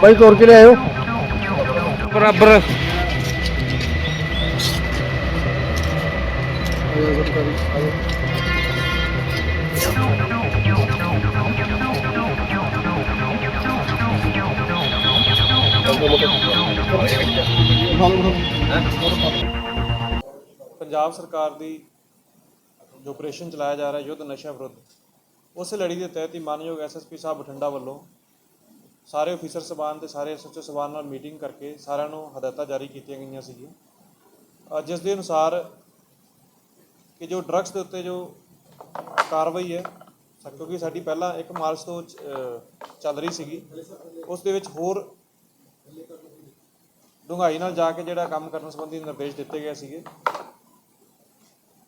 ਭਾਈ ਤੋੜ ਕੇ ਲਿਆਇਓ ਬਰਾਬਰ Thank you. ਪੰਜਾਬ ਸਰਕਾਰ ਦੀ ਜੋ ਆਪਰੇਸ਼ਨ ਚਲਾਇਆ ਜਾ ਰਿਹਾ, ਯੁੱਧ ਨਸ਼ਾ ਵਿਰੁੱਧ, ਉਸ ਲੜੀ ਦੇ ਤਹਿਤ ਹੀ ਮਾਨਯੋਗ ਐਸਐਸਪੀ ਸਾਹਿਬ ਬਠਿੰਡਾ ਵੱਲੋਂ ਸਾਰੇ ਅਫੀਸਰ ਸਬਾਨ ਤੇ ਸਾਰੇ ਐਸਐਚਓ ਸਬਾਨ ਨਾਲ ਮੀਟਿੰਗ ਕਰਕੇ ਸਾਰਿਆਂ ਨੂੰ ਹਦਾਇਤਾਂ ਜਾਰੀ ਕੀਤੀਆਂ ਗਈਆਂ ਸੀਗੀਆਂ। ਜਿਸ ਦੇ ਅਨੁਸਾਰ ਕਿ ਜੋ ਡਰੱਗਸ ਦੇ ਉੱਤੇ ਜੋ ਕਾਰਵਾਈ ਹੈ ਕਿਉਂਕਿ ਸਾਡੀ ਪਹਿਲਾਂ 1 ਮਾਰਚ ਤੋਂ ਚੱਲ ਰਹੀ ਸੀਗੀ, ਉਸ ਦੇ ਵਿੱਚ ਹੋਰ ਡੂੰਘਾਈ ਨਾਲ ਜਾ ਕੇ ਜਿਹੜਾ ਕੰਮ ਕਰਨ ਸੰਬੰਧੀ ਨਿਰਦੇਸ਼ ਦਿੱਤੇ ਗਏ ਸੀਗੇ।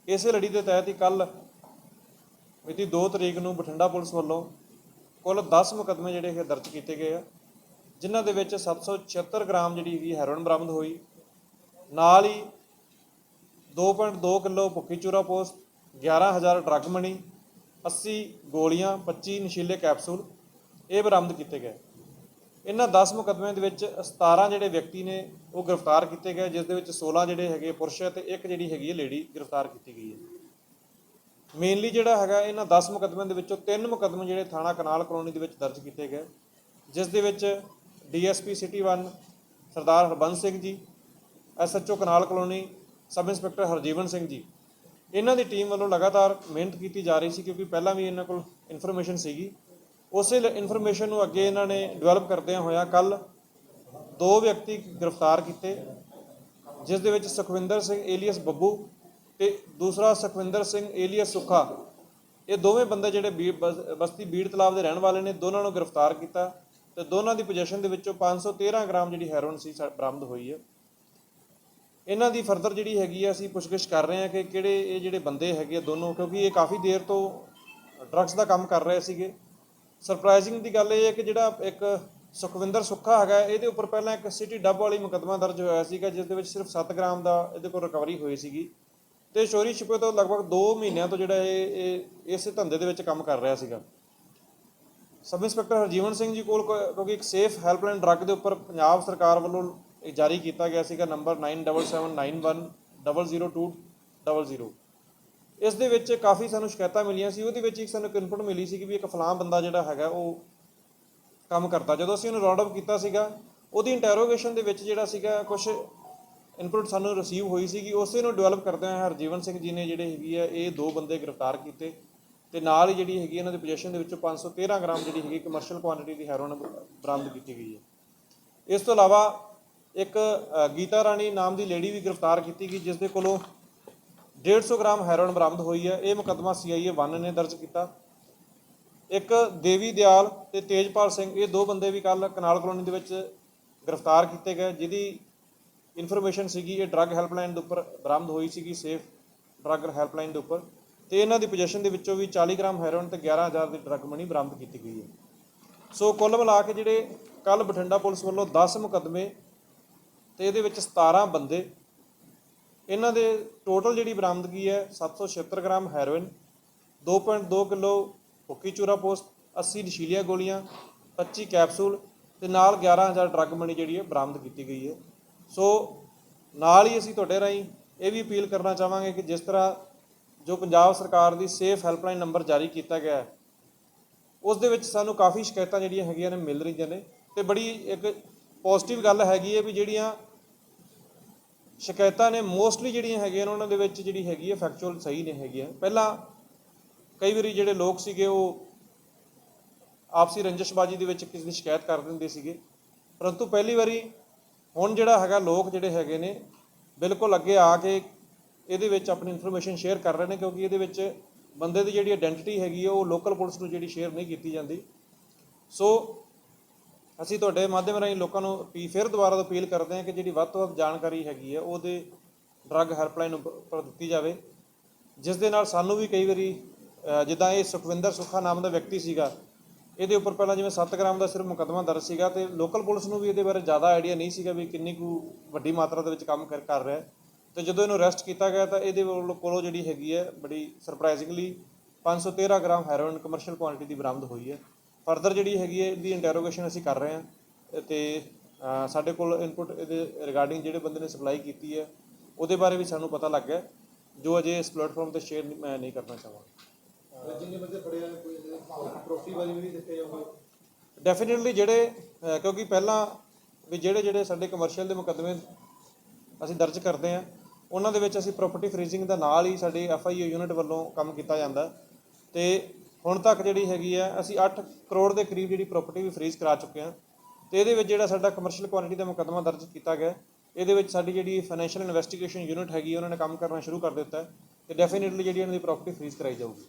ਇਸੇ ਲੜੀ ਦੇ ਤਹਿਤ ਹੀ ਕੱਲ ਮਿਤੀ 2 ਤਰੀਕ ਨੂੰ ਬਠਿੰਡਾ ਪੁਲਿਸ ਵੱਲੋਂ ਕੁੱਲ 10 ਮੁਕੱਦਮੇ ਜਿਹੜੇ ਇਹ ਦਰਜ ਕੀਤੇ ਗਏ ਆ, ਜਿਨ੍ਹਾਂ ਦੇ ਵਿੱਚ 776 ਗ੍ਰਾਮ ਜਿਹੜੀ ਹੈਗੀ ਹੈਰੋਇਨ ਬਰਾਮਦ ਹੋਈ, ਨਾਲ ਹੀ 2.2 ਕਿਲੋ ਭੁੱਕੀ ਚੂਰਾ ਪੋਸਟ 11000 ਡਰੱਗ ਮਣੀ 80 ਗੋਲੀਆਂ 25 ਨਸ਼ੀਲੇ ਕੈਪਸੂਲ ਇਹ ਬਰਾਮਦ ਕੀਤੇ ਗਏ। ਇਹਨਾਂ 10 ਮੁਕੱਦਮਿਆਂ ਦੇ ਵਿੱਚ 17 ਜਿਹੜੇ ਵਿਅਕਤੀ ਨੇ ਉਹ ਗ੍ਰਿਫਤਾਰ ਕੀਤੇ ਗਏ, ਜਿਸ ਦੇ ਵਿੱਚ 16 ਜਿਹੜੇ ਹੈਗੇ ਪੁਰਸ਼ ਹੈ ਤੇ ਇੱਕ ਜਿਹੜੀ ਹੈਗੀ ਹੈ ਲੇਡੀ ਗ੍ਰਿਫਤਾਰ ਕੀਤੀ ਗਈ ਹੈ। ਮੇਨਲੀ ਜਿਹੜਾ ਹੈਗਾ ਇਹਨਾਂ 10 ਮੁਕੱਦਮਿਆਂ ਦੇ ਵਿੱਚੋਂ ਤਿੰਨ ਮੁਕੱਦਮੇ ਜਿਹੜੇ ਥਾਣਾ ਕਨਾਲ ਕਲੋਨੀ ਦੇ ਵਿੱਚ ਦਰਜ ਕੀਤੇ ਗਏ, ਜਿਸ ਦੇ ਵਿੱਚ DSP city 1 Sardar Harbans Singh ji, SHO canal colony sub inspector Harjeevan Singh ji. ਇਹਨਾਂ ਦੀ ਟੀਮ ਵੱਲੋਂ ਲਗਾਤਾਰ ਮਿਹਨਤ ਕੀਤੀ ਜਾ ਰਹੀ ਸੀ ਕਿਉਂਕਿ ਪਹਿਲਾਂ ਵੀ ਇਹਨਾਂ ਕੋਲ ਇਨਫੋਰਮੇਸ਼ਨ ਸੀਗੀ। ਉਸੇ ਇਨਫੋਰਮੇਸ਼ਨ ਨੂੰ ਅੱਗੇ ਇਹਨਾਂ ਨੇ ਡਿਵੈਲਪ ਕਰਦਿਆਂ ਹੋਇਆ ਕੱਲ ਦੋ ਵਿਅਕਤੀ ਗ੍ਰਿਫਤਾਰ ਕੀਤੇ, ਜਿਸ ਦੇ ਵਿੱਚ ਸੁਖਵਿੰਦਰ ਸਿੰਘ ਏਲੀਅਸ ਬੱਬੂ ਤੇ ਦੂਸਰਾ ਸੁਖਵਿੰਦਰ ਸਿੰਘ ਏਲੀਅਸ ਸੁੱਖਾ। ਇਹ ਦੋਵੇਂ ਬੰਦੇ ਜਿਹੜੇ ਬੀ- ਬਸਤੀ ਬੀੜ ਤਲਾਬ ਦੇ ਰਹਿਣ ਵਾਲੇ ਨੇ, ਦੋਨਾਂ ਨੂੰ ਗ੍ਰਿਫਤਾਰ ਕੀਤਾ ਤੇ ਦੋਨਾਂ ਦੀ ਪੋਜੀਸ਼ਨ ਦੇ ਵਿੱਚੋਂ 513 ਗ੍ਰਾਮ ਜਿਹੜੀ ਹੈਰੋਇਨ ਸੀ, ਸਾ- ਬਰਾਮਦ ਹੋਈ ਹੈ। ਇਹਨਾਂ ਦੀ ਫਰਦਰ ਜਿਹੜੀ ਹੈਗੀ ਆ, ਅਸੀਂ ਪੁੱਛਗਿੱਛ ਕਰ ਰਹੇ ਹਾਂ ਕਿ ਕਿਹੜੇ ਇਹ ਜਿਹੜੇ ਬੰਦੇ ਹੈਗੇ ਆ ਦੋਨੋਂ, ਕਿਉਂਕਿ ਇਹ ਕਾਫੀ ਦੇਰ ਤੋਂ ਡਰੱਗਸ ਦਾ ਕੰਮ ਕਰ ਰਹੇ ਸੀਗੇ। ਸਰਪ੍ਰਾਈਜ਼ਿੰਗ ਦੀ ਗੱਲ ਇਹ ਹੈ ਕਿ ਜਿਹੜਾ ਇੱਕ ਸੁਖਵਿੰਦਰ ਸੁੱਖਾ ਹੈਗਾ ਇਹਦੇ ਉੱਪਰ ਪਹਿਲਾਂ ਇੱਕ ਸਿਟੀ ਡੱਬ ਵਾਲੀ ਮੁਕੱਦਮਾ ਦਰਜ ਹੋਇਆ ਸੀਗਾ ਜਿਸ ਦੇ ਵਿੱਚ ਸਿਰਫ 7 ਗ੍ਰਾਮ ਦਾ ਇਹਦੇ ਕੋਲ ਰਿਕਵਰੀ ਹੋਈ ਸੀਗੀ ਤੇ ਸ਼ੋਰੀ ਛਿਪੇ ਤੋਂ ਲਗਭਗ 2 ਮਹੀਨਿਆਂ ਤੋਂ ਜਿਹੜਾ ਇਹ ਇਹ ਇਸੇ ਧੰਦੇ ਦੇ ਵਿੱਚ ਕੰਮ ਕਰ ਰਿਹਾ ਸੀਗਾ ਸਬ ਇੰਸਪੈਕਟਰ ਹਰਜੀਵਨ ਸਿੰਘ ਜੀ ਕੋਲ ਕੋ- ਕਿਉਂਕਿ ਇੱਕ ਸੇਫ ਹੈਲਪਲਾਈਨ ਡਰੱਗ ਦੇ ਉੱਪਰ ਪੰਜਾਬ ਸਰਕਾਰ ਵੱਲੋਂ ਇਹ ਜਾਰੀ ਕੀਤਾ ਗਿਆ ਸੀਗਾ ਨੰਬਰ 9779100200 ਇਸ ਦੇ ਵਿੱਚ ਕਾਫੀ ਸਾਨੂੰ ਸ਼ਿਕਾਇਤਾਂ ਮਿਲੀਆਂ ਸੀ, ਉਹਦੇ ਵਿੱਚ ਇੱਕ ਸਾਨੂੰ ਇਨਪੁਟ ਮਿਲੀ ਸੀ ਕਿ ਵੀ ਇੱਕ ਫਲਾਮ ਬੰਦਾ ਜਿਹੜਾ ਹੈਗਾ ਉਹ ਕੰਮ ਕਰਦਾ। ਜਦੋਂ ਅਸੀਂ ਉਹਨੂੰ ਰਾਉਂਡ ਅਪ ਕੀਤਾ ਸੀਗਾ, ਉਹਦੀ ਇੰਟਰੋਗੇਸ਼ਨ ਦੇ ਵਿੱਚ ਜਿਹੜਾ ਸੀਗਾ ਕੁਝ ਇਨਪੁਟ ਸਾਨੂੰ ਰਿਸੀਵ ਹੋਈ ਸੀਗੀ ਉਸੇ ਨੂੰ ਡਿਵੈਲਪ ਕਰਦੇ ਹੋਏ ਹਰਜੀਵਨ ਸਿੰਘ ਜੀ ਨੇ ਜਿਹੜੇ ਹੈਗੀ ਆ, ਇਹ ਦੋ ਬੰਦੇ ਗ੍ਰਿਫਤਾਰ ਕੀਤੇ ਤੇ ਨਾਲ ਹੀ ਜਿਹੜੀ ਹੈਗੀ ਇਹਨਾਂ ਦੇ ਪੋਜੀਸ਼ਨ ਦੇ ਵਿੱਚੋਂ 513 ਗ੍ਰਾਮ ਜਿਹੜੀ ਹੈਗੀ ਕਮਰਸ਼ੀਅਲ ਕੁਆਂਟੀਟੀ ਦੀ ਹੈਰੋਇਨ ਬਰਾਮਦ ਕੀਤੀ ਗਈ ਹੈ। ਇਸ ਤੋਂ ਇਲਾਵਾ ਇੱਕ ਗੀਤਾ ਰਾਣੀ ਨਾਮ ਦੀ ਲੇਡੀ ਵੀ ਗ੍ਰਿਫਤਾਰ ਕੀਤੀ ਗਈ ਜਿਸ ਦੇ ਕੋਲੋਂ 150 ਗ੍ਰਾਮ ਹੈਰੋਇਨ ਬਰਾਮਦ ਹੋਈ ਹੈ। ਇਹ ਮੁਕੱਦਮਾ ਸੀਆਈਏ 1 ਨੇ ਦਰਜ ਕੀਤਾ। ਇੱਕ ਦੇਵੀ ਦਿਆਲ ਤੇ ਤੇਜਪਾਲ ਸਿੰਘ, ਇਹ ਦੋ ਬੰਦੇ ਵੀ ਕੱਲ ਕਨਾਲ ਕਲੋਨੀ ਦੇ ਵਿੱਚ ਗ੍ਰਿਫਤਾਰ ਕੀਤੇ ਗਏ, ਜਿਹਦੀ ਇਨਫੋਰਮੇਸ਼ਨ ਸੀਗੀ ਇਹ ਡਰੱਗ ਹੈਲਪਲਾਈਨ ਦੇ ਉੱਪਰ ਬਰਾਮਦ ਹੋਈ ਸੀਗੀ, ਸੇਫ ਡਰੱਗ ਹੈਲਪਲਾਈਨ ਦੇ ਉੱਪਰ। ਤੇ ਇਹਨਾਂ ਦੀ ਪੋਜੀਸ਼ਨ ਦੇ ਵਿੱਚੋਂ ਵੀ 40 ਗ੍ਰਾਮ ਹੈਰੋਇਨ ਤੇ 11000 ਦੀ ਡਰੱਗ ਮਨੀ ਬਰਾਮਦ ਕੀਤੀ ਗਈ ਹੈ। ਸੋ ਕੁੱਲ ਮਿਲਾ ਕੇ ਜਿਹੜੇ ਕੱਲ ਬਠਿੰਡਾ ਪੁਲਿਸ ਵੱਲੋਂ 10 ਮੁਕੱਦਮੇ ਤੇ ਇਹਦੇ ਵਿੱਚ 17 ਬੰਦੇ ਇਹਨਾਂ ਦੇ ਟੋਟਲ ਜਿਹੜੀ ਬਰਾਮਦਗੀ ਹੈ 776 ਗ੍ਰਾਮ ਹੈਰੋਇਨ 2.2 ਕਿਲੋ ਹੁੱਕੀ ਚੂਰਾ ਪੋਸਟ 80 ਨਸ਼ੀਲੀਆਂ ਗੋਲੀਆਂ 25 ਕੈਪਸੂਲ ਤੇ ਨਾਲ 11000 ਡਰੱਗ ਮਨੀ ਜਿਹੜੀ ਹੈ ਬਰਾਮਦ ਕੀਤੀ ਗਈ ਹੈ। ਸੋ ਨਾਲ ਹੀ ਅਸੀਂ ਤੁਹਾਡੇ ਰਾਹੀਂ ਇਹ ਵੀ ਅਪੀਲ ਕਰਨਾ ਚਾਹਾਂਗੇ ਕਿ ਜਿਸ ਤਰ੍ਹਾਂ ਜੋ ਪੰਜਾਬ ਸਰਕਾਰ ਦੀ ਸੇਫ ਹੈਲਪਲਾਈਨ ਨੰਬਰ ਜਾਰੀ ਕੀਤਾ ਗਿਆ ਹੈ, ਉਸ ਦੇ ਵਿੱਚ ਸਾਨੂੰ ਕਾਫੀ ਸ਼ਿਕਾਇਤਾਂ ਜਿਹੜੀਆਂ ਹੈਗੀਆਂ ਨੇ, ਮਿਲ ਰਹੀਆਂ ਨੇ ਤੇ ਬੜੀ ਇੱਕ ਪੋਜ਼ਿਟਿਵ ਗੱਲ ਹੈਗੀ ਹੈ ਵੀ ਜਿਹੜੀਆਂ ਸ਼ਿਕਾਇਤਾਂ ਨੇ ਮੋਸਟਲੀ ਜਿਹੜੀਆਂ ਹੈਗੀਆਂ ਨੇ ਉਹਨਾਂ ਦੇ ਵਿੱਚ ਜਿਹੜੀ ਹੈਗੀ ਹੈ ਫੈਕਚੁਅਲ ਸਹੀ ਨੇ ਹੈਗੀਆਂ। ਪਹਿਲਾਂ ਕਈ ਵਾਰੀ ਜਿਹੜੇ ਲੋਕ ਸੀਗੇ ਉਹ ਆਪਸੀ ਰੰਜਿਸ਼ਬਾਜੀ ਦੇ ਵਿੱਚ ਕਿਸੇ ਦੀ ਸ਼ਿਕਾਇਤ ਕਰ ਦਿੰਦੇ ਸੀਗੇ। ਪਰੰਤੂ ਪਹਿਲੀ ਵਾਰੀ ਹੁਣ ਜਿਹੜਾ ਹੈਗਾ ਲੋਕ ਜਿਹੜੇ ਹੈਗੇ ਨੇ ਬਿਲਕੁਲ ਅੱਗੇ ਆ ਕੇ ਇਹਦੇ ਵਿੱਚ ਆਪਣੀ ਇਨਫੋਰਮੇਸ਼ਨ ਸ਼ੇਅਰ ਕਰ ਰਹੇ ਨੇ ਕਿਉਂਕਿ ਇਹਦੇ ਵਿੱਚ ਬੰਦੇ ਦੀ ਜਿਹੜੀ ਆਇਡੈਂਟੀਟੀ ਹੈਗੀ ਹੈ ਉਹ ਲੋਕਲ ਪੁਲਿਸ ਨੂੰ ਜਿਹੜੀ ਸ਼ੇਅਰ ਨਹੀਂ ਕੀਤੀ ਜਾਂਦੀ। ਸੋ ਅਸੀਂ ਤੁਹਾਡੇ ਮਾਧਿਅਮ ਰਾਹੀਂ ਲੋਕਾਂ ਨੂੰ ਅਪੀ ਫਿਰ ਦੁਬਾਰਾ ਤੋਂ ਅਪੀਲ ਕਰਦੇ ਹਾਂ ਕਿ ਜਿਹੜੀ ਵੱਧ ਤੋਂ ਵੱਧ ਜਾਣਕਾਰੀ ਹੈਗੀ ਹੈ, ਉਹਦੇ ਡਰੱਗ ਹੈਲਪਲਾਈਨ ਉੱਪਰ ਦਿੱਤੀ ਜਾਵੇ ਜਿਸ ਦੇ ਨਾਲ ਸਾਨੂੰ ਵੀ ਕਈ ਵਾਰੀ ਜਿੱਦਾਂ ਇਹ ਸੁਖਵਿੰਦਰ ਸੁੱਖਾ ਨਾਮ ਦਾ ਵਿਅਕਤੀ ਸੀਗਾ, ਇਹਦੇ ਉੱਪਰ ਪਹਿਲਾਂ ਜਿਵੇਂ 7 ਗ੍ਰਾਮ ਦਾ ਸਿਰਫ ਮੁਕੱਦਮਾ ਦਰਜ ਸੀਗਾ ਤੇ ਲੋਕਲ ਪੁਲਿਸ ਨੂੰ ਵੀ ਇਹਦੇ ਬਾਰੇ ਜ਼ਿਆਦਾ ਆਈਡੀਆ ਨਹੀਂ ਸੀਗਾ ਵੀ ਕਿੰਨੀ ਕੁ ਵੱਡੀ ਮਾਤਰਾ ਦੇ ਵਿੱਚ ਕੰਮ ਕਰ ਕਰ ਰਿਹਾ ਹੈ। ਤੇ ਜਦੋਂ ਇਹਨੂੰ ਅਰੈਸਟ ਕੀਤਾ ਗਿਆ ਤਾਂ ਇਹਦੇ ਵੱਲੋਂ- ਕੋਲੋਂ ਜਿਹੜੀ ਹੈਗੀ ਹੈ, ਬੜੀ surprisingly 513 gram heroin commercial quantity ਦੀ ਬਰਾਮਦ ਹੋਈ ਹੈ ਫਰਦਰ ਜਿਹੜੀ ਹੈਗੀ ਹੈ ਇਹਦੀ ਇੰਟਰੋਗੇਸ਼ਨ ਅਸੀਂ ਕਰ ਰਹੇ ਹਾਂ ਤੇ ਸਾਡੇ ਕੋਲ ਇਨਪੁਟ ਇਹਦੇ ਰਿਗਾਰਡਿੰਗ ਜਿਹੜੇ ਬੰਦੇ ਨੇ ਸਪਲਾਈ ਕੀਤੀ ਹੈ ਉਹਦੇ ਬਾਰੇ ਵੀ ਸਾਨੂੰ ਪਤਾ ਲੱਗ ਗਿਆ ਜੋ ਅਜੇ ਇਸ ਪਲੇਟਫਾਰਮ ਤੇ ਸ਼ੇਅਰ ਮੈਂ ਨਹੀਂ ਕਰਨਾ ਚਾਹਾਂਗਾ ਜਿੰਨੇ ਬੰਦੇ ਫੜੇ ਆ ਕੋਈ ਪ੍ਰੋਫੀ ਵਾਲੀ ਵੀ ਦਿੱਤੇ ਜਾਊਗੇ ਡੈਫੀਨਿਟਲੀ ਜਿਹੜੇ ਕਿਉਂਕਿ ਪਹਿਲਾਂ ਵੀ ਜਿਹੜੇ ਜਿਹੜੇ ਸਾਡੇ ਕਮਰਸ਼ੀਅਲ ਦੇ ਮੁਕੱਦਮੇ ਅਸੀਂ ਦਰਜ ਕਰਦੇ ਆ ਉਹਨਾਂ ਦੇ ਵਿੱਚ ਅਸੀਂ ਪ੍ਰਾਪਰਟੀ ਫਰੀਜ਼ਿੰਗ ਦਾ ਨਾਲ ਹੀ ਸਾਡੀ ਐਫ ਆਈ ਯੂਨਿਟ ਵੱਲੋਂ ਕੰਮ ਕੀਤਾ ਜਾਂਦਾ। ਤੇ ਹੁਣ ਤੱਕ ਜਿਹੜੀ ਹੈਗੀ ਆ, ਅਸੀਂ 8 ਕਰੋੜ ਦੇ ਕਰੀਬ ਜਿਹੜੀ ਪ੍ਰਾਪਰਟੀ ਵੀ ਫਰੀਜ਼ ਕਰਾ ਚੁੱਕੇ ਹਾਂ ਤੇ ਇਹਦੇ ਵਿੱਚ ਜਿਹੜਾ ਸਾਡਾ ਕਮਰਸ਼ੀਅਲ ਕੁਆਂਟੀਟੀ ਦਾ ਮੁਕੱਦਮਾ ਦਰਜ ਕੀਤਾ ਗਿਆ, ਇਹਦੇ ਵਿੱਚ ਸਾਡੀ ਜਿਹੜੀ ਫਾਈਨੈਂਸ਼ੀਅਲ ਇਨਵੈਸਟੀਗੇਸ਼ਨ ਯੂਨਿਟ ਹੈਗੀ ਉਹਨਾਂ ਨੇ ਕੰਮ ਕਰਨਾ ਸ਼ੁਰੂ ਕਰ ਦਿੱਤਾ ਹੈ ਤੇ ਡੈਫੀਨਿਟਲੀ ਜਿਹੜੀ ਇਹਨਾਂ ਦੀ ਪ੍ਰਾਪਰਟੀ ਫਰੀਜ਼ ਕਰਾਈ ਜਾਊਗੀ।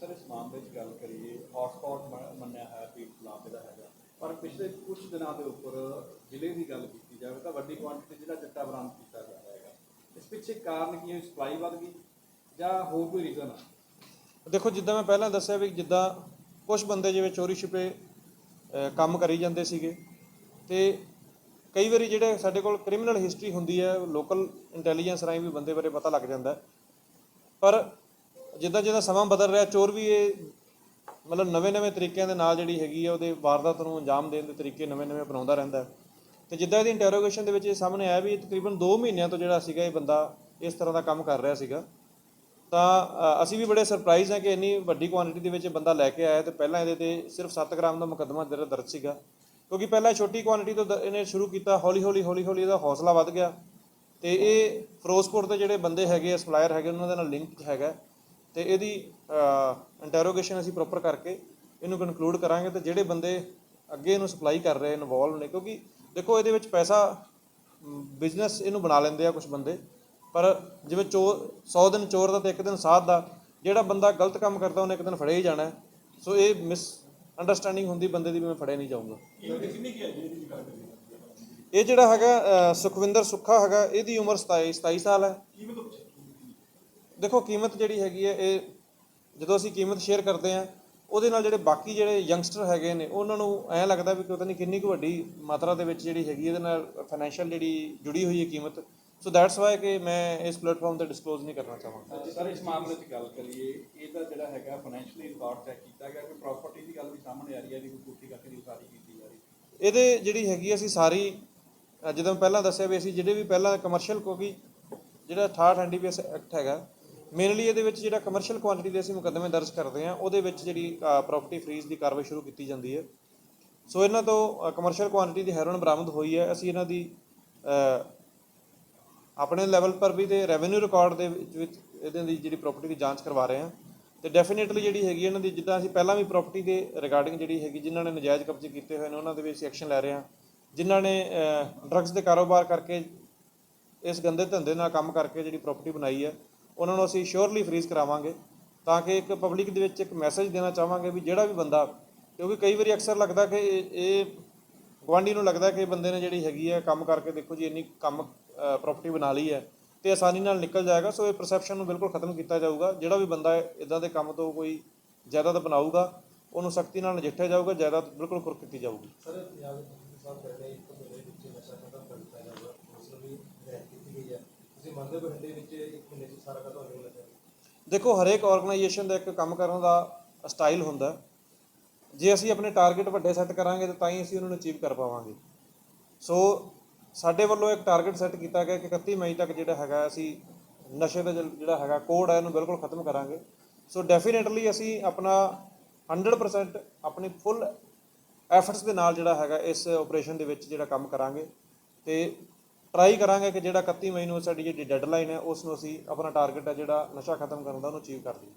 ਸਰ, ਇਸ ਮਾਮਲੇ 'ਚ ਗੱਲ ਕਰੀਏ ਹੌਟਸਪੌਟ ਮੰਨਿਆ ਹੈ ਪੀਟ ਪਲਾਂਟ ਦਾ ਹੈਗਾ, ਪਰ ਪਿਛਲੇ ਕੁਝ ਦਿਨਾਂ ਦੇ ਉੱਪਰ ਜ਼ਿਲ੍ਹੇ ਦੀ ਗੱਲ ਕੀਤੀ ਜਾਵੇ ਤਾਂ ਵੱਡੀ ਕੁਆਂਟੀਟੀ ਜਿਹੜਾ ਚਿੱਟਾ ਬਰਾਮਦ ਕੀਤਾ ਜਾ ਰਿਹਾ ਹੈਗਾ। ਇਸ ਪਿੱਛੇ ਕਾਰਨ ਕੀ ਹੈ? ਸਪਲਾਈ ਵੱਧ ਗਈ ਜਾਂ ਹੋਰ ਕੋਈ ਰੀਜ਼ਨ ਹੈ ਦੇਖੋ, ਜਿੱਦਾਂ ਮੈਂ ਪਹਿਲਾਂ ਦੱਸਿਆ ਵੀ ਜਿੱਦਾਂ ਕੁਝ ਬੰਦੇ ਜਿਵੇਂ ਚੋਰੀ ਛਿਪੇ ਕੰਮ ਕਰੀ ਜਾਂਦੇ ਸੀਗੇ ਤੇ ਕਈ ਵਾਰੀ ਜਿਹੜੇ ਸਾਡੇ ਕੋਲ ਕ੍ਰਿਮੀਨਲ ਹਿਸਟਰੀ ਹੁੰਦੀ ਹੈ ਲੋਕਲ ਇੰਟੈਲੀਜੈਂਸ ਰਾਹੀਂ ਵੀ ਬੰਦੇ ਬਾਰੇ ਪਤਾ ਲੱਗ ਜਾਂਦਾ ਪਰ ਜਿੱਦਾਂ ਜਿੱਦਾਂ ਸਮਾਂ ਬਦਲ ਰਿਹਾ, ਚੋਰ ਵੀ ਇਹ ਮਤਲਬ ਨਵੇਂ-ਨਵੇਂ ਤਰੀਕਿਆਂ ਦੇ ਨਾਲ ਜਿਹੜੀ ਹੈਗੀ ਆ, ਉਹਦੇ ਵਾਰਦਾਤ ਨੂੰ ਅੰਜਾਮ ਦੇਣ ਦੇ ਤਰੀਕੇ ਨਵੇਂ-ਨਵੇਂ ਅਪਣਾਉਂਦਾ ਰਹਿੰਦਾ ਹੈ। ਤੇ ਜਿੱਦਾਂ ਇਹਦੀ ਇੰਟਰੋਗੇਸ਼ਨ ਦੇ ਵਿੱਚ ਇਹ ਸਾਹਮਣੇ ਆਇਆ ਵੀ ਤਕਰੀਬਨ 2 ਮਹੀਨਿਆਂ ਤੋਂ ਜਿਹੜਾ ਸੀਗਾ, ਇਹ ਬੰਦਾ ਇਸ ਤਰ੍ਹਾਂ ਦਾ ਕੰਮ ਕਰ ਰਿਹਾ ਸੀਗਾ। ਤਾਂ ਅਸੀਂ ਵੀ ਬੜੇ ਸਰਪ੍ਰਾਈਜ਼ ਹਾਂ ਕਿ ਇੰਨੀ ਵੱਡੀ ਕੁਆਂਟੀਟੀ ਦੇ ਵਿੱਚ ਬੰਦਾ ਲੈ ਕੇ ਆਇਆ ਤੇ ਪਹਿਲਾਂ ਇਹਦੇ ਤੇ ਸਿਰਫ 7 ਗ੍ਰਾਮ ਦਾ ਮੁਕੱਦਮਾ ਜਿਹੜਾ ਦਰਜ ਸੀਗਾ। ਕਿਉਂਕਿ ਪਹਿਲਾਂ ਛੋਟੀ ਕੁਆਂਟੀਟੀ ਤੋਂ ਦ- ਇਹਨੇ ਸ਼ੁਰੂ ਕੀਤਾ, ਹੌਲੀ ਹੌਲੀ ਹੌਲੀ ਹੌਲੀ ਇਹਦਾ ਹੌਸਲਾ ਵੱਧ ਗਿਆ। ਤੇ ਇਹ ਫਿਰੋਜ਼ਪੁਰ ਦੇ ਜਿਹੜੇ ਬੰਦੇ ਹੈਗੇ ਸਪਲਾਇਰ ਹੈਗੇ, ਉਹਨਾਂ ਦੇ ਨਾਲ ਲਿੰਕ ਹੈਗਾ। ਤੇ ਇਹਦੀ ਇੰਟਰੋਗੇਸ਼ਨ ਅਸੀਂ ਪ੍ਰੋਪਰ ਕਰਕੇ ਇਹਨੂੰ ਕਨਕਲੂਡ ਕਰਾਂਗੇ ਤੇ ਜਿਹੜੇ ਬੰਦੇ ਅੱਗੇ ਇਹਨੂੰ ਸਪਲਾਈ ਕਰ ਰਹੇ ਇਨਵੋਲਵ ਨੇ, ਕਿਉਂਕਿ ਦੇਖੋ ਇਹਦੇ ਵਿੱਚ ਪੈਸਾ ਬਿਜ਼ਨਸ ਇਹਨੂੰ ਬਣਾ ਲੈਂਦੇ ਆ ਕੁਝ ਬੰਦੇ। ਪਰ ਜਿਵੇਂ ਚੋਰ 100 ਦਿਨ ਚੋਰ ਦਾ ਤੇ ਇੱਕ ਦਿਨ ਸਾਧ ਦਾ, ਜਿਹੜਾ ਬੰਦਾ ਗਲਤ ਕੰਮ ਕਰਦਾ, ਉਹਨੇ ਇੱਕ ਦਿਨ ਫੜਿਆ ਹੀ ਜਾਣਾ ਸੋ ਇਹ ਮਿਸ ਅੰਡਰਸਟੈਂਡਿੰਗ ਹੁੰਦੀ ਬੰਦੇ ਦੀ ਵੀ ਮੈਂ ਫੜਿਆ ਨਹੀਂ ਜਾਊਂਗਾ। ਇਹ ਜਿਹੜਾ ਹੈਗਾ ਸੁਖਵਿੰਦਰ ਸੁੱਖਾ ਹੈਗਾ, ਇਹਦੀ ਉਮਰ 27 27 ਸਾਲ ਹੈ। ਦੇਖੋ, ਕੀਮਤ ਜਿਹੜੀ ਹੈਗੀ ਹੈ, ਇਹ ਜਦੋਂ ਅਸੀਂ ਕੀਮਤ ਸ਼ੇਅਰ ਕਰਦੇ ਆ ਉਹਦੇ ਨਾਲ ਜਿਹੜੇ ਬਾਕੀ ਜਿਹੜੇ ਯੰਗਸਟਰ ਹੈਗੇ ਨੇ, ਉਹਨਾਂ ਨੂੰ ਐਂ ਲੱਗਦਾ ਵੀ ਪਤਾ ਨਹੀਂ ਕਿੰਨੀ ਕੁ ਵੱਡੀ ਮਾਤਰਾ ਦੇ ਵਿੱਚ ਜਿਹੜੀ ਹੈਗੀ, ਇਹਦੇ ਨਾਲ ਫਾਈਨੈਂਸ਼ੀਅਲ ਜਿਹੜੀ ਜੁੜੀ ਹੋਈ ਹੈ ਕੀਮਤ ਸੋ ਦੈਟਸ ਵਾਈ ਕਿ ਮੈਂ ਇਸ ਪਲੇਟਫਾਰਮ ਤੇ ਡਿਸਕਲੋਜ਼ ਨਹੀਂ ਕਰਨਾ ਚਾਹਾਂਗਾ। ਸਰ ਇਸ ਮਾਮਲੇ 'ਚ ਗੱਲ ਕਰੀਏ ਇਹਦਾ ਜਿਹੜਾ ਹੈਗਾ ਫਾਈਨੈਂਸ਼ੀਅਲੀ ਰਿਕਾਰਡ ਚੈੱਕ ਕੀਤਾ ਗਿਆ ਕਿ ਪ੍ਰਾਪਰਟੀ ਦੀ ਗੱਲ ਵੀ ਸਾਹਮਣੇ ਆ ਰਹੀ ਹੈ ਕੋਈ ਕੋਠੀ ਕਾਠੀ ਦੀ ਉਸਾਰੀ ਕੀਤੀ ਜਾ ਰਹੀ ਇਹਦੇ ਜਿਹੜੀ ਹੈਗੀ ਅਸੀਂ ਸਾਰੀ ਜਦੋਂ ਪਹਿਲਾਂ ਦੱਸਿਆ ਵੀ ਅਸੀਂ ਜਿਹੜੇ ਵੀ ਪਹਿਲਾਂ ਕਮਰਸ਼ੀਅਲ ਕਿਉਂਕਿ ਜਿਹੜਾ 68 ਐਨਡੀਪੀਐਸ ਐਕਟ ਹੈਗਾ ਮੇਨਲੀ ਇਹਦੇ ਵਿੱਚ ਜਿਹੜਾ ਕਮਰਸ਼ੀਅਲ ਕੁਆਂਟੀਟੀ ਦੇ ਅਸੀਂ ਮੁਕੱਦਮੇ ਦਰਜ ਕਰਦੇ ਹਾਂ ਉਹਦੇ ਵਿੱਚ ਜਿਹੜੀ ਪ੍ਰਾਪਰਟੀ ਫਰੀਜ਼ ਦੀ ਕਾਰਵਾਈ ਸ਼ੁਰੂ ਕੀਤੀ ਜਾਂਦੀ ਹੈ। ਸੋ ਇਹਨਾਂ ਤੋਂ ਕਮਰਸ਼ੀਅਲ ਕੁਆਂਟੀਟੀ ਦੀ ਹੈਰੋਇਨ ਬਰਾਮਦ ਹੋਈ ਹੈ ਅਸੀਂ ਇਹਨਾਂ ਦੀ ਆਪਣੇ ਲੈਵਲ ਪਰ ਵੀ ਤੇ ਰੈਵਨਿਊ ਰਿਕਾਰਡ ਦੇ ਵਿੱਚ ਵਿੱਚ ਇਹਦੇ ਦੀ ਜਿਹੜੀ ਪ੍ਰਾਪਰਟੀ ਦੀ ਜਾਂਚ ਕਰਵਾ ਰਹੇ ਹਾਂ। ਤੇ ਡੈਫੀਨਿਟਲੀ ਜਿਹੜੀ ਹੈਗੀ ਇਹਨਾਂ ਦੀ, ਜਿੱਦਾਂ ਅਸੀਂ ਪਹਿਲਾਂ ਵੀ ਪ੍ਰਾਪਰਟੀ ਦੇ ਰਿਗਾਰਡਿੰਗ ਜਿਹੜੀ ਹੈਗੀ, ਜਿਨ੍ਹਾਂ ਨੇ ਨਜਾਇਜ਼ ਕਬਜ਼ੇ ਕੀਤੇ ਹੋਏ ਨੇ, ਉਹਨਾਂ ਦੇ ਵਿੱਚ ਐਕਸ਼ਨ ਲੈ ਰਹੇ ਹਾਂ। ਜਿਨ੍ਹਾਂ ਨੇ ਡਰੱਗਸ ਦੇ ਕਾਰੋਬਾਰ ਕਰਕੇ ਇਸ ਗੰਦੇ ਧੰਦੇ ਨਾਲ ਕੰਮ ਕਰਕੇ ਜਿਹੜੀ ਪ੍ਰਾਪਰਟੀ ਬਣਾਈ ਹੈ ਉਹਨਾਂ ਨੂੰ ਅਸੀਂ ਸ਼ੋਰਲੀ ਫਰੀਜ਼ ਕਰਾਵਾਂਗੇ। ਤਾਂ ਕਿ ਇੱਕ ਪਬਲਿਕ ਦੇ ਵਿੱਚ ਇੱਕ ਮੈਸੇਜ ਦੇਣਾ ਚਾਹਾਂਗੇ ਵੀ ਜਿਹੜਾ ਵੀ ਬੰਦਾ, ਕਿਉਂਕਿ ਕਈ ਵਾਰੀ ਅਕਸਰ ਲੱਗਦਾ ਕਿ ਇਹ- ਇਹ ਗੁਆਂਢੀ ਨੂੰ ਲੱਗਦਾ ਕਿ ਬੰਦੇ ਨੇ ਜਿਹੜੀ ਹੈਗੀ ਹੈ ਕੰਮ ਕਰਕੇ ਦੇਖੋ ਜੀ, ਇੰਨੀ ਕੰਮ ਪ੍ਰਾਪਰਟੀ ਬਣਾ ਲਈ ਹੈ ਤੇ ਆਸਾਨੀ ਨਾਲ ਨਿਕਲ ਜਾਏਗਾ ਸੋ ਇਹ ਪਰਸੈਪਸ਼ਨ ਨੂੰ ਬਿਲਕੁਲ ਖਤਮ ਕੀਤਾ ਜਾਊਗਾ। ਜਿਹੜਾ ਵੀ ਬੰਦਾ ਇਦਾਂ ਦੇ ਕੰਮ ਤੋਂ ਕੋਈ ਜਾਇਦਾਦ ਬਣਾਊਗਾ ਉਹਨੂੰ ਸਖਤੀ ਨਾਲ ਨਜਿੱਠਿਆ ਜਾਊਗਾ ਜਾਇਦਾਦ ਬਿਲਕੁਲ ਕੁਰਕ ਕੀਤੀ ਜਾਊਗੀ। ਸਰ ਪੰਜਾਬ ਦੇ ਮੁੱਖ ਸਾਹਿਬ ਕਹਿੰਦੇ ਇੱਕ ਮਹੀਨੇ ਵਿੱਚ ਨਸ਼ਾ ਖਤਮ ਕਰ ਦਿੱਤਾ ਜਾਊਗਾ ਉਸ ਨੂੰ ਵੀ ਹਦਾਇਤ ਕੀਤੀ ਗਈ ਹੈ। ਤੁਸੀਂ ਮੰਨਦੇ ਹੋ ਬਠਿੰਡੇ ਵਿੱਚ ਇੱਕ ਮਹੀਨੇ ਵਿੱਚ ਸਾਰਾ ਖਤਮ ਹੋ ਜਾਣਾ ਚਾਹੀਦਾ? ਦੇਖੋ ਹਰੇਕ ਆਰਗੇਨਾਈਜੇਸ਼ਨ ਦਾ ਇੱਕ ਕੰਮ ਕਰਨ ਦਾ ਸਟਾਈਲ ਹੁੰਦਾ। ਜੇ ਅਸੀਂ ਆਪਣੇ ਟਾਰਗੇਟ ਵੱਡੇ ਸੈੱਟ ਕਰਾਂਗੇ ਤਾਂ ਤਾਂ ਹੀ ਅਸੀਂ ਉਹਨਾਂ ਨੂੰ ਅਚੀਵ ਕਰ ਪਾਵਾਂਗੇ। ਸੋ ਸਾਡੇ ਵੱਲੋਂ ਇੱਕ ਟਾਰਗੇਟ ਸੈੱਟ ਕੀਤਾ ਗਿਆ ਕਿ 31 ਮਈ ਤੱਕ ਜਿਹੜਾ ਹੈਗਾ ਅਸੀਂ ਨਸ਼ੇ ਦਾ ਜਿਹੜਾ ਹੈਗਾ ਕੋਡ ਹੈ ਇਹਨੂੰ ਬਿਲਕੁਲ ਖਤਮ ਕਰਾਂਗੇ। ਸੋ ਡੈਫੀਨੇਟਲੀ ਅਸੀਂ ਆਪਣਾ 100% ਆਪਣੀ ਫੁੱਲ ਐਫਰਟਸ ਦੇ ਨਾਲ ਜਿਹੜਾ ਹੈਗਾ ਇਸ ਆਪਰੇਸ਼ਨ ਦੇ ਵਿੱਚ ਜਿਹੜਾ ਕੰਮ ਕਰਾਂਗੇ। ਤੇ ਟਰਾਈ ਕਰਾਂਗੇ ਕਿ ਜਿਹੜਾ 31 ਮਈ ਨੂੰ ਸਾਡੀ ਜਿਹੜੀ ਡੈਡਲਾਈਨ ਹੈ, ਉਸ ਨੂੰ ਅਸੀਂ ਆਪਣਾ ਟਾਰਗੇਟ ਹੈ ਜਿਹੜਾ ਨਸ਼ਾ ਖਤਮ ਕਰਨ ਦਾ, ਉਹਨੂੰ ਅਚੀਵ ਕਰ ਲਈਏ